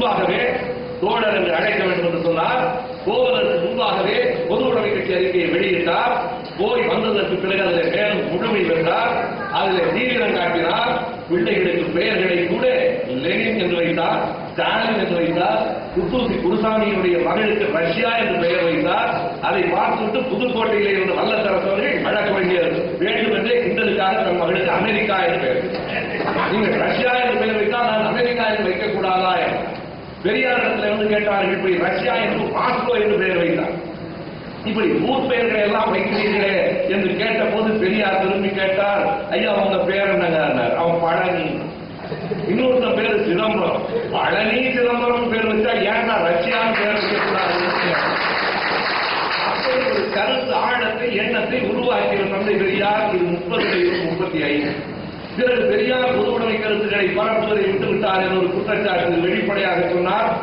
முன்பாகவே தோழர் என்று அழைக்க வேண்டும் என்று சொன்னார். போவதற்கு முன்பாகவே பொது உடைமை கட்சி அறிக்கையை வெளியிட்டார். போய் வந்ததற்கு பிறகு அதில் மேலும் முழுமை பெற்றார். அதில் தீவிரம் காட்டினார். பிள்ளைகளுக்கு பெயர்களை கூட லெனின் என்று வைத்தார் ஸ்டாலின் என்று வைத்தார் குத்தூசி குருசாமியினுடைய மகளுக்கு ரஷ்யா என்று பெயர் வைத்தார். அதை பார்த்துவிட்டு புதுக்கோட்டையிலே இருந்த வல்லத்தரசவர்கள் வழக்கறிஞர் வேண்டும் என்றே கிண்டலுக்காக நம் மகளுக்கு அமெரிக்கா என்று பெயர் நீங்கள் ரஷ்யா என்று பெயர் வைத்தால் நான் அமெரிக்கா என்று வைக்கக்கூடாதா என்று. பெரியாரிடத்தில் இருந்து கேட்டார்கள் இப்படி ரஷ்யா என்று மாஸ்கோ என்று பெயர் வைத்தார். இப்படி ஊர் பெயர்களை எல்லாம் வைக்கிறீர்களே என்று கேட்ட போது பெரியார் திரும்பி கேட்டார் ஐயா உங்க பேர் என்னங்க? அவன் பழனி. இன்னொருத்தன் பேரு சிதம்பரம். பழனி சிதம்பரம் பேர் வச்சா ஏன்னா ரஷ்யான்னு பேர் வைக்கக்கூடாது கருத்து ஆழத்தை எண்ணத்தை உருவாக்கிய தந்தை பெரியார் இது முப்பது முப்பத்தி ஐந்து. பிறகு பெரியார் பொது உடைமை கருத்துக்களை பரப்புவதை விட்டுவிட்டார் என்ற ஒரு குற்றச்சாட்டு வெளிப்படையாக சொன்னார்.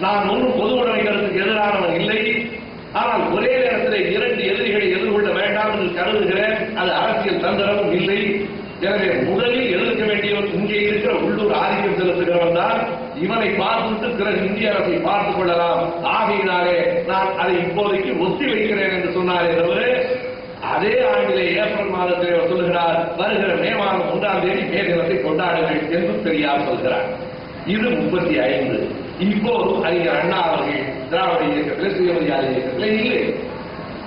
நான் ஒன்றும் பொது உடைமை கருத்துக்கு எதிரானவன் இல்லை. ஆனால் ஒரே நேரத்தில் இரண்டு எதிரிகளை எதிர்கொள்ள வேண்டாம் என்று கருதுகிறேன். அது அரசியல் தந்திரமும் இல்லை. எனவே முதலில் எதிர்க்க வேண்டியவன் இங்கே இருக்கிற உள்ளூர் ஆதிக்கம் செலுத்துகிறவன் தான். இவனை பார்த்துட்டு பிறகு இந்திய அரசை பார்த்துக் கொள்ளலாம். ஆகையினாலே நான் அதை இப்போதைக்கு ஒத்தி வைக்கிறேன் என்று சொன்னாரே தவிர அதே ஆண்டிலே ஏப்ரல் மாதத்திலே அவர் சொல்லுகிறார் வருகிற மே மாதம் ஒன்றாம் தேதி மே தினத்தை கொண்டாடுங்கள் என்று பெரியார் சொல்கிறார். இது முப்பத்தி ஐந்து. இப்போது அறிஞர் அண்ணா அவர்கள் திராவிட இயக்கத்தில் சுயமரியாதை இயக்கத்தில் இல்லை.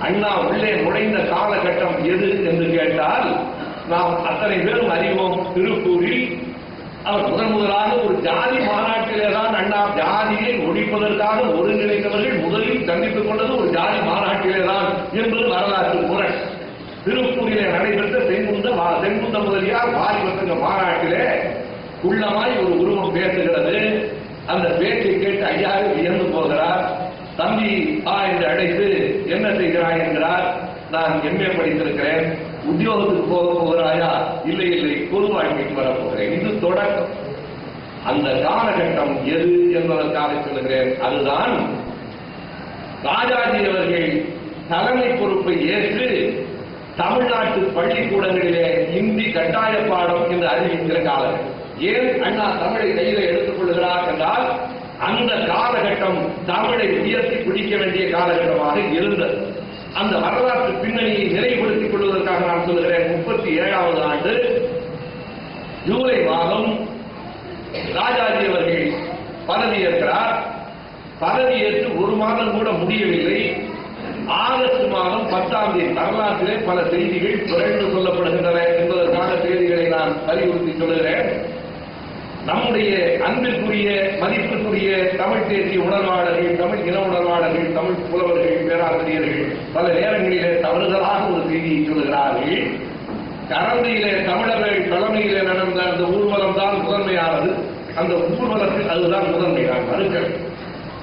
அண்ணா உள்ளே நுழைந்த காலகட்டம் எது என்று கேட்டால் நாம் அத்தனை பேரும் அறிவோம் திருப்பூரில் அவர் முதன் முதலாக ஒரு ஜாதி மாநாட்டிலே தான் அண்ணா ஜாதியை ஒழிப்பதற்காக ஒருங்கிணைந்தவர்கள் முதலில் சந்தித்துக் கொண்டது ஒரு ஜாதி மாநாட்டிலே தான் என்பது வரலாற்று முரண். திருப்பூரிலே நடைபெற்ற தென்குந்த மா- தென்குந்த முதலியார் வாலிபத்துங்க மாநாட்டிலே உள்ளமாய் ஒரு உருவம் பேசுகிறது. அந்த பேச்சை கேட்டு ஐயாவே வியந்து போகிறார். தம்பி ஆ என்று அழைத்து என்ன செய்கிறாய்? என்கிறார். நான் எம்ஏ படித்திருக்கிறேன். உத்தியோகத்துக்கு போக போகிறாயா? இல்லை இல்லை. பொது வாழ்க்கைக்கு வரப்போகிறேன். இது தொடக்கம். அந்த காலகட்டம் எது என்பதற்காக சொல்லுகிறேன். அதுதான் ராஜாஜி அவர்கள் தலைமை பொறுப்பை ஏற்று தமிழ்நாட்டு பள்ளிக்கூடங்களிலே இந்தி கட்டாய பாடம் என்று அறிவிக்கிற காலம். ஏன் அண்ணா தமிழை கையில எடுத்துக் கொள்கிறார் என்றால் அந்த காலகட்டம் தமிழை உயர்த்தி பிடிக்க வேண்டிய காலகட்டமாக இருந்தது. அந்த வரலாற்று பின்னணியை நினைவுபடுத்திக் கொள்வதற்காக நான் சொல்லுகிறேன் முப்பத்தி ஏழாவது ஆண்டு ஜூலை மாதம் ராஜாஜி அவர்கள் பதவியேற்கிறார் பதவியேற்று ஒரு மாதம் கூட முடியவில்லை. ஆகஸ்ட் மாதம் பத்தாம் தேதி வரலாற்றிலே பல செய்திகள் குறைந்து சொல்லப்படுகின்றன என்பதற்கான செய்திகளை நான் வலியுறுத்தி சொல்லுகிறேன். நம்முடைய அன்பிற்குரிய மதிப்பிற்குரிய தமிழ் தேசிய உணர்வாளர்கள் தமிழ் இன உணர்வாளர்கள் தமிழ் புலவர்கள் பேராசிரியர்கள் பல நேரங்களிலே தவறுதலாக ஒரு செய்தியை சொல்லுகிறார்கள். கரந்தையிலே தமிழர்கள் தலைமையிலே நடந்த அந்த ஊர்வலம் தான் முதன்மையானது. அந்த ஊர்வலத்தில் அதுதான் முதன்மை நான்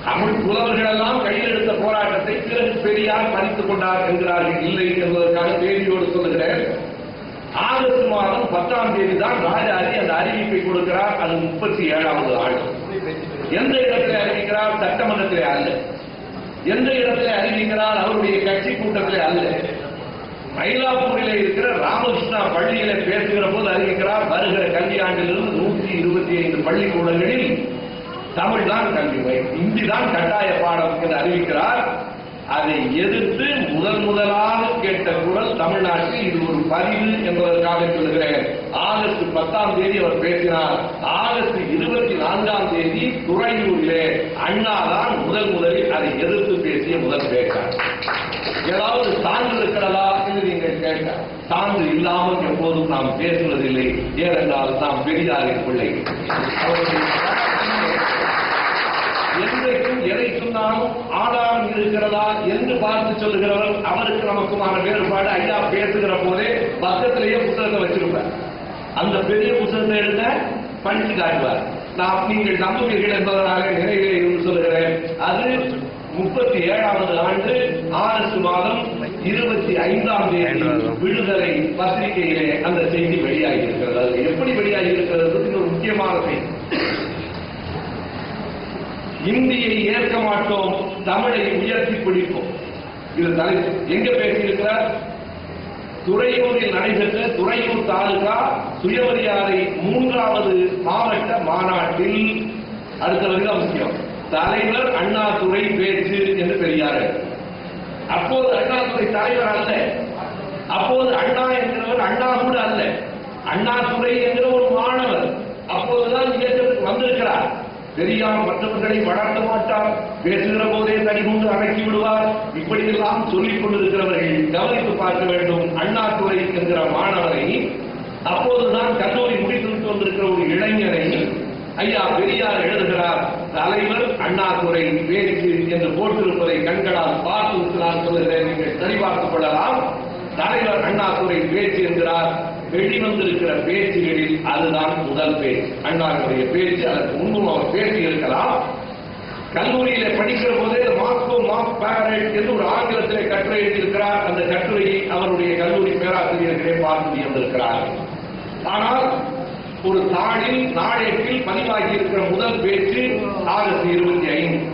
தமிழ் புலவர்கள் எல்லாம் கையில் எடுத்த போராட்டத்தை பிறகு பெரியார் மதித்துக் கொண்டார் என்கிறார்கள். இல்லை என்பதற்காக தேதியோடு சொல்லுகிறேன். ஆகஸ்ட் மாதம் பத்தாம் தேதி தான் ராஜாஜி அந்த அறிவிப்பை கொடுக்கிறார். அது முப்பத்தி ஏழாவது ஆண்டு. எந்த இடத்திலே அறிவிக்கிறார்? சட்டமன்றத்திலே அல்ல. எந்த இடத்திலே அறிவிக்கிறார்? அவருடைய கட்சி கூட்டத்திலே அல்ல. மயிலாப்பூரிலே இருக்கிற ராமகிருஷ்ணா பள்ளியிலே பேசுகிற போது அறிவிக்கிறார் வருகிற கல்வியாண்டிலிருந்து நூற்றி இருபத்தி ஐந்து பள்ளிக்கூடங்களில் தமிழ் தான் கல்வி இந்தி தான் கட்டாய பாடம் என்று அறிவிக்கிறார். அதை எதிர்த்து முதல் முதலாக கேட்ட குரல் தமிழ்நாட்டில் இது ஒரு பதிவு என்பதற்காக சொல்கிறேன் ஆகஸ்ட் பத்தாம் தேதி அவர் பேசினார். ஆகஸ்ட் இருபத்தி நான்காம் தேதி துறையூரிலே அண்ணா தான் முதல் முதலில் அதை எதிர்த்து பேசிய முதல் பேச்சார் ஏதாவது சான்று இருக்கிறதா என்று நீங்கள் கேட்க சான்று இல்லாமல் எப்போதும் நாம் பேசுவதில்லை. ஏனென்றால் நாம் பெரியாரின் பிள்ளை. எதை சொன்னாலும் இருக்கிறதா என்று பார்த்து சொல்லுகிறவர் அவருக்கு நமக்குமான வேறுபாடு ஐயா பேசுகிற போதே பக்கத்திலேயே புத்தகத்தை வச்சிருப்பார். அந்த பெரிய புத்தகத்தை எடுத்த படித்து காட்டுவார் நாம் நீங்கள் நம்புவீர்கள் என்பதனால நிறைவே இருந்து சொல்லுகிறேன். அது முப்பத்தி ஏழாவது ஆண்டு ஆகஸ்ட் மாதம் இருபத்தி ஐந்தாம் தேதி விடுதலை பத்திரிகையிலே அந்த செய்தி வெளியாகி இருக்கிறது அது எப்படி வெளியாகி இருக்கிறது ஒரு முக்கியமான செய்தி. இந்தியை ஏற்க மாட்டோம் தமிழை உயர்த்தி பிடிப்போம். இது தலைப்பு. எங்க பேசியிருக்கிறார்? துறையூரில் நடைபெற்ற துறையூர் தாலுகா சுயமரியாதை மூன்றாவது மாவட்ட மாநாட்டில் அடுத்த வரி முக்கியம் தலைவர் அண்ணாதுரை பேச்சு என்று பெரியார். அப்போது அண்ணாதுரை தலைவர் அல்ல. அப்போது அண்ணா என்கிறவர் அண்ணா கூட அல்ல. அண்ணாதுரை என்கிற ஒரு மாணவர் அப்போதுதான் இயக்கத்துக்கு வந்திருக்கிறார். பெரியார் மற்றவர்களை வளர்த்த மாட்டார். பேசுகிற போதே தனி அடக்கி விடுவார். இப்படியெல்லாம் சொல்லிக் கொண்டிருக்கிறவர்கள் கவனித்து பார்க்க வேண்டும். அண்ணாதுரை என்கிற மாணவரை அப்போதுதான் கல்லூரி முடித்துவிட்டு வந்திருக்கிற ஒரு இளைஞரை ஐயா பெரியார் எழுதுகிறார். தலைவர் அண்ணாதுரை பேச்சு என்று போட்டிருப்பதை கண்களால் பார்த்து நான் சொல்லுகிறேன். நீங்கள் சரிபார்த்துக் கொள்ளலாம். தலைவர் அண்ணாதுரை பேச்சு என்கிறார். வெளிவந்திருக்கிற பேச்சுகளில் அதுதான் முதல் பேச்சு. அண்ணாருடைய பேச்சு அதற்கு முன்பும் அவர் பேசி இருக்கலாம். கல்லூரியில படிக்கிற போதே மாஸ்கோ மார்க் பேரட் என்று ஒரு ஆங்கிலத்திலே கட்டுரை எழுதியிருக்கிறார். அந்த கட்டுரையை அவருடைய கல்லூரி பேராசிரியர்களே பார்த்து வியந்திருக்கிறார். ஆனால் ஒரு தாளில் நாளேட்டில் பதிவாகி இருக்கிற முதல் பேச்சு ஆகஸ்ட் இருபத்தி ஐந்து.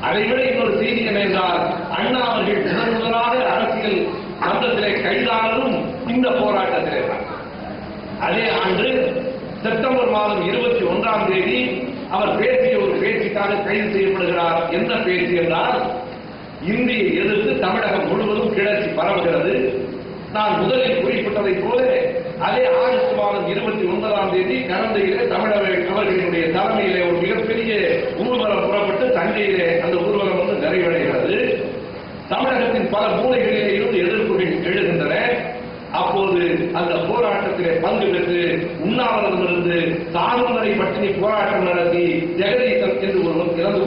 அதைவிட இன்னொரு செய்தி என்னவென்றால் அண்ணா அவர்கள் முதன் முதலாக அரசியல் மன்றத்திலே கைதானதும் இந்த போராட்டத்தில் அதே ஆண்டு செப்டம்பர் மாதம் இருபத்தி ஒன்றாம் தேதி அவர் பேசிய ஒரு பேச்சுக்காக கைது செய்யப்படுகிறார். எந்த பேச்சு என்றால் இந்தியை எதிர்த்து தமிழகம் முழுவதும் கிளர்ச்சி பரவுகிறது. நான் முதலில் குறிப்பிட்டதைப் போல அதே ஆகஸ்ட் மாதம் இருபத்தி ஒன்பதாம் தேதி கரந்தையிலே தமிழக அவர்களினுடைய தலைமையிலே ஒரு மிகப்பெரிய ஊர்வலம் புறப்பட்டு தஞ்சையிலே அந்த ஊர்வலம் வந்து நிறைவடைகிறது. தமிழகத்தின் பல மூலைகளிலே இருந்து அப்போது அந்த போராட்டத்திலே பங்கு பெற்று உண்ணாவிரதமிருந்து தானும் வரை பட்டினி போராட்டம் நடத்தி ஜெகதீசன் என்று ஒருவன் இறந்து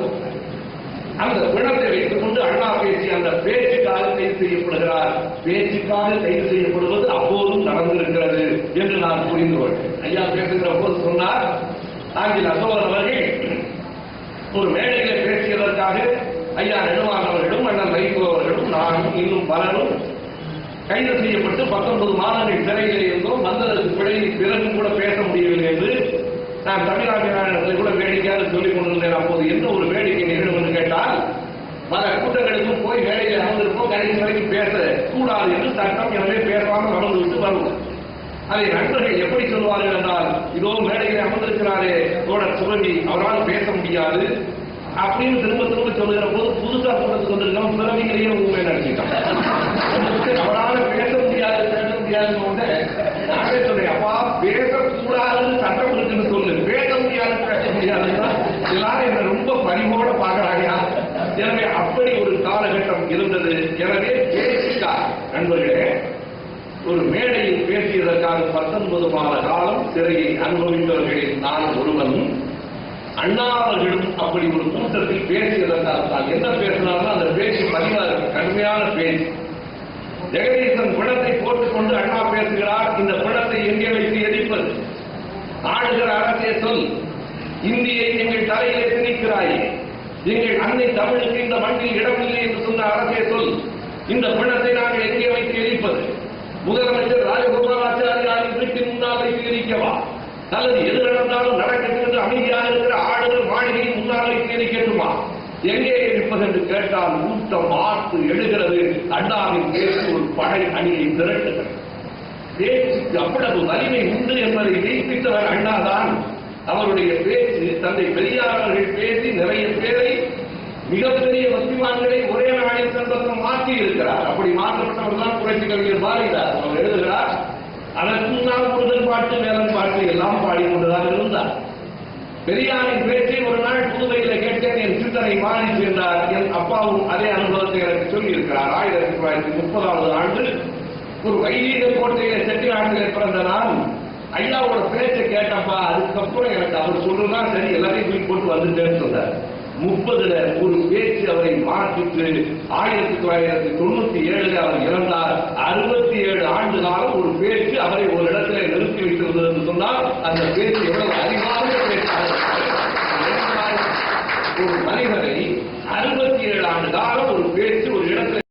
அந்த பிணத்தை வைத்துக் கொண்டு அண்ணா பேசி அந்த பேச்சுக்காக கைது செய்யப்படுகிறார். பேச்சுக்காக கைது செய்யப்படுவது அப்போதும் நடந்திருக்கிறது என்று நான் புரிந்து கொண்டேன். ஐயா பேசுகிற போது சொன்னார் ஆங்கில அசோகர் அவர்கள் ஒரு மேடையில பேசியதற்காக ஐயா நெடுமாறவர்களும் அண்ணன் வைகோ அவர்களும் நானும் இன்னும் பலரும் கைது செய்யப்பட்டு பத்தொன்பது மாதங்கள் சிறையில் இருந்தோம். வந்ததற்கு பிழை பிறகு கூட பேச முடியவில்லை என்று நான் தமிழ்நாட்டில் கூட வேடிக்கையாக சொல்லிக் கொண்டிருந்தேன். அப்போது என்ன ஒரு வேடிக்கை நிகழும் என்று கேட்டால் பல கூட்டங்களுக்கும் போய் வேலையில் அமர்ந்திருப்போம். கடைசி வரைக்கும் பேச கூடாது என்று சட்டம் எனவே பேசாமல் அமர்ந்து விட்டு வருவோம். அதை நண்பர்கள் எப்படி சொல்வார்கள் என்றால் இதோ மேடையில் அமர்ந்திருக்கிறாரே தோழர் சுரவி அவரால் பேச முடியாது. அப்படின்னு திரும்ப திரும்ப சொல்லுகிற போது புதுசா சொல்றதுக்கு வந்திருக்கோம் பிறவிகளையே உண்மை நடத்திட்டான் அவரால் பேச முடியாது பேச முடியாதுன்னு உடனே நானே சொன்னேன் அப்பா பேசக்கூடாதுன்னு சட்டம் இருக்குன்னு சொல்லு. பேச முடியாது பேச முடியாதுன்னா எல்லாரும் என்ன ரொம்ப பரிவோட பாக்குறாங்க எனவே அப்படி ஒரு காலகட்டம் இருந்தது. எனவே பேசிட்டார் நண்பர்களே ஒரு மேடையில் பேசியதற்காக பத்தொன்பது மாத காலம் சிறையை அனுபவித்தவர்களில் நான் ஒருவன். அண்ணாவர்களும் அப்படி ஒரு கூட்டத்தில் பேசியதற்காக தான் என்ன பேசினாலும் அந்த பேச்சு பதிவாக இருக்கு. கடுமையான பேச்சு. ஜெகதீசன் பிணத்தை போட்டுக்கொண்டு அண்ணா பேசுகிறார். இந்த பிணத்தை எங்கே வைத்து எரிப்பது? ஆளுகிற அரசே சொல். இந்தியை எங்கள் தலையிலே திணிக்கிறாயே. எங்கள் அன்னை தமிழுக்கு இந்த மண்ணில் இடமில்லை என்று சொன்ன அரசே சொல். இந்த பிணத்தை நாங்கள் எங்கே வைத்து எரிப்பது? முதலமைச்சர் ராஜகோபாலாச்சாரியாரின் வீட்டின் முன்னால் வைத்து எரிக்கவா? அல்லது எது நடந்தாலும் நடக்கிறது என்று அமைதியாக இருக்கிற ஆடுகள் மாளிகையின் முன்னால் வைத்து கேட்டுமா? எங்கே இருப்பது என்று கேட்டால் ஊட்டம் மாற்று எழுகிறது. அண்ணாவின் பேச்சு ஒரு படை அணியை திரட்டுகிறது. பேச்சுக்கு அவ்வளவு வலிமை உண்டு என்பதை மெய்ப்பித்தவர் அண்ணாதான். அவருடைய பேச்சு தந்தை பெரியாரர்கள் பேசி நிறைய பேரை மிகப்பெரிய பக்திமான்களை ஒரே நாளில் சந்தர்ப்பம் மாற்றி இருக்கிறார் அப்படி மாற்றப்பட்டவர் தான் புரட்சி கவிஞர் பாரதிதார் அவர் எழுதுகிறார் அதற்கு முன்னால் முருகன் பாட்டு வேலன் பாட்டு எல்லாம் பாடிக்கொண்டுதான் இருந்தார். பெரியாரின் பேச்சை ஒரு நாள் புதுவையில் கேட்டேன் என் சிந்தனை மாறிச்சு என்றார் என் அப்பாவும் அதே அனுபவத்தை எனக்கு சொல்லியிருக்கிறார். ஆயிரத்தி தொள்ளாயிரத்தி முப்பதாவது ஆண்டு ஒரு வைதீக கோட்டையில செட்டிநாட்டிலே பிறந்த நான் ஐயாவோட பேச்சை கேட்டப்பா அதுக்கப்புறம் எனக்கு அவர் சொல்றதா சரி எல்லாத்தையும் தூக்கி போட்டு வந்துட்டேன்னு சொன்னார். முப்பதுல ஒரு பாதிப்பு ஆயிரத்தி தொள்ளாயிரத்தி தொண்ணூத்தி ஏழுல அவர் இறந்தார். அறுபத்தி ஏழு ஆண்டு காலம் ஒரு பேச்சு அவரை ஒரு இடத்துல நிறுத்தி வைத்திருந்தது என்று சொன்னால் அந்த பேச்சு எவ்வளவு அறிவார்ந்த பேச்சாக ஒரு மனிதரை அறுபத்தி ஏழு ஆண்டு காலம் ஒரு பேச்சு ஒரு இடத்துல